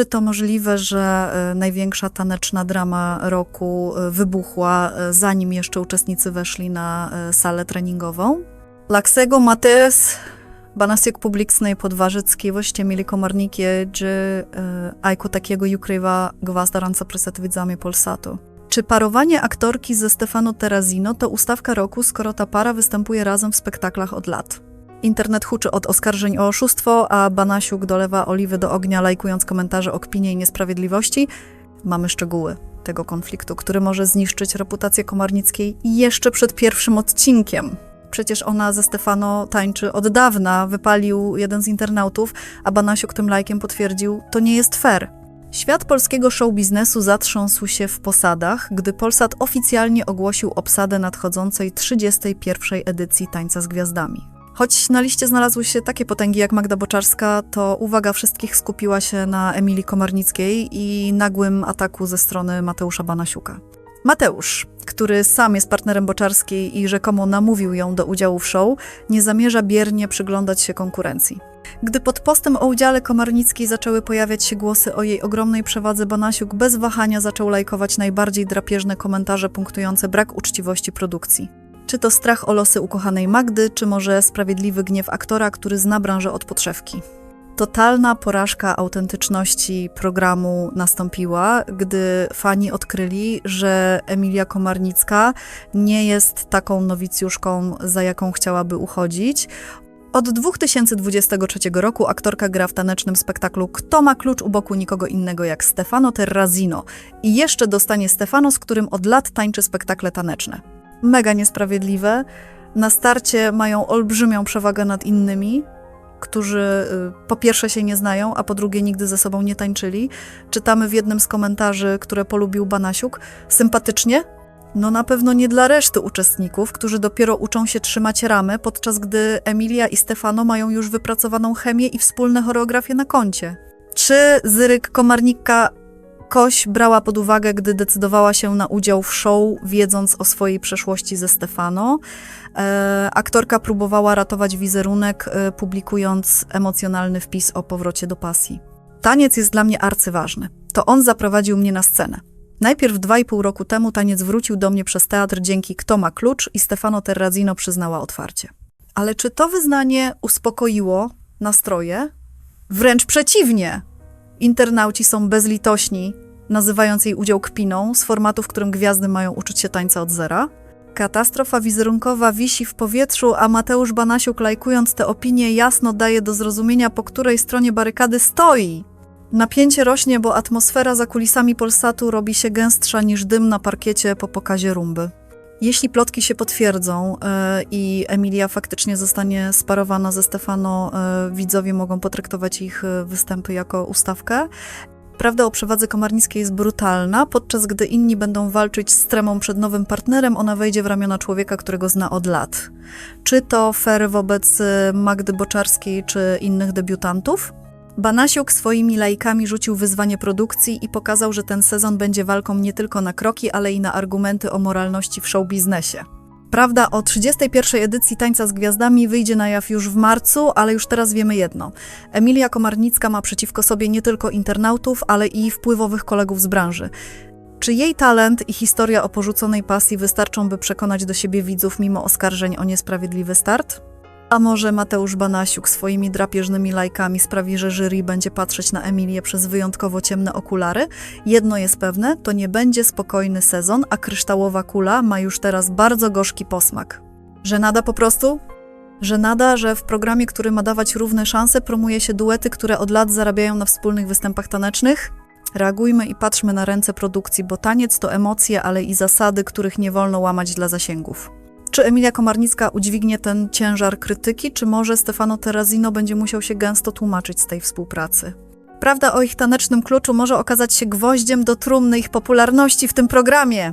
Czy to możliwe, że e, największa taneczna drama roku e, wybuchła, e, zanim jeszcze uczestnicy weszli na salę treningową? Mateusz Banasiek publicznej podważyckiwości mieli komarniki, że ajku takiego ukrywa gwazda ranca przed widzami Polsatu. Czy parowanie aktorki ze Stefano Terrazino to ustawka roku, skoro ta para występuje razem w spektaklach od lat? Internet huczy od oskarżeń o oszustwo, a Banasiuk dolewa oliwy do ognia, lajkując komentarze o kpinie i niesprawiedliwości. Mamy szczegóły tego konfliktu, który może zniszczyć reputację Komarnickiej jeszcze przed pierwszym odcinkiem. Przecież ona ze Stefano tańczy od dawna, wypalił jeden z internautów, a Banasiuk tym lajkiem potwierdził, to nie jest fair. Świat polskiego show biznesu zatrząsł się w posadach, gdy Polsat oficjalnie ogłosił obsadę nadchodzącej 31. edycji Tańca z Gwiazdami. Choć na liście znalazły się takie potęgi jak Magda Boczarska, to uwaga wszystkich skupiła się na Emilii Komarnickiej i nagłym ataku ze strony Mateusza Banasiuka. Mateusz, który sam jest partnerem Boczarskiej i rzekomo namówił ją do udziału w show, nie zamierza biernie przyglądać się konkurencji. Gdy pod postem o udziale Komarnickiej zaczęły pojawiać się głosy o jej ogromnej przewadze, Banasiuk bez wahania zaczął lajkować najbardziej drapieżne komentarze punktujące brak uczciwości produkcji. Czy to strach o losy ukochanej Magdy, czy może sprawiedliwy gniew aktora, który zna branżę od podszewki? Totalna porażka autentyczności programu nastąpiła, gdy fani odkryli, że Emilia Komarnicka nie jest taką nowicjuszką, za jaką chciałaby uchodzić. Od 2023 roku aktorka gra w tanecznym spektaklu Kto ma klucz u boku nikogo innego jak Stefano Terrazino i jeszcze dostanie Stefano, z którym od lat tańczy spektakle taneczne. Mega niesprawiedliwe. Na starcie mają olbrzymią przewagę nad innymi, którzy y, po pierwsze się nie znają, a po drugie nigdy ze sobą nie tańczyli. Czytamy w jednym z komentarzy, które polubił Banasiuk, sympatycznie, no na pewno nie dla reszty uczestników, którzy dopiero uczą się trzymać ramy, podczas gdy Emilia i Stefano mają już wypracowaną chemię i wspólne choreografie na koncie. Czy Zyryk Komarnika Koś brała pod uwagę, gdy decydowała się na udział w show, wiedząc o swojej przeszłości ze Stefano? E, aktorka próbowała ratować wizerunek, e, publikując emocjonalny wpis o powrocie do pasji. Taniec jest dla mnie arcyważny. To on zaprowadził mnie na scenę. Najpierw dwa i pół roku temu taniec wrócił do mnie przez teatr dzięki Kto ma klucz i Stefano Terrazino przyznała otwarcie. Ale czy to wyznanie uspokoiło nastroje? Wręcz przeciwnie! Internauci są bezlitośni, nazywając jej udział kpiną z formatu, w którym gwiazdy mają uczyć się tańca od zera. Katastrofa wizerunkowa wisi w powietrzu, a Mateusz Banasiuk lajkując te opinie jasno daje do zrozumienia, po której stronie barykady stoi. Napięcie rośnie, bo atmosfera za kulisami Polsatu robi się gęstsza niż dym na parkiecie po pokazie rumby. Jeśli plotki się potwierdzą e, i Emilia faktycznie zostanie sparowana ze Stefano, e, widzowie mogą potraktować ich e, występy jako ustawkę. Prawda o przewadze komarnickiej jest brutalna, podczas gdy inni będą walczyć z tremą przed nowym partnerem, ona wejdzie w ramiona człowieka, którego zna od lat. Czy to fair wobec Magdy Boczarskiej czy innych debiutantów? Banasiuk swoimi lajkami rzucił wyzwanie produkcji i pokazał, że ten sezon będzie walką nie tylko na kroki, ale i na argumenty o moralności w show biznesie. Prawda o 31. edycji Tańca z Gwiazdami wyjdzie na jaw już w marcu, ale już teraz wiemy jedno. Emilia Komarnicka ma przeciwko sobie nie tylko internautów, ale i wpływowych kolegów z branży. Czy jej talent i historia o porzuconej pasji wystarczą, by przekonać do siebie widzów mimo oskarżeń o niesprawiedliwy start? A może Mateusz Banasiuk swoimi drapieżnymi lajkami sprawi, że jury będzie patrzeć na Emilię przez wyjątkowo ciemne okulary? Jedno jest pewne, to nie będzie spokojny sezon, a kryształowa kula ma już teraz bardzo gorzki posmak. Że nada po prostu? Że nada, że w programie, który ma dawać równe szanse, promuje się duety, które od lat zarabiają na wspólnych występach tanecznych? Reagujmy i patrzmy na ręce produkcji, bo taniec to emocje, ale i zasady, których nie wolno łamać dla zasięgów. Czy Emilia Komarnicka udźwignie ten ciężar krytyki, czy może Stefano Terrazino będzie musiał się gęsto tłumaczyć z tej współpracy? Prawda o ich tanecznym kluczu może okazać się gwoździem do trumny ich popularności w tym programie.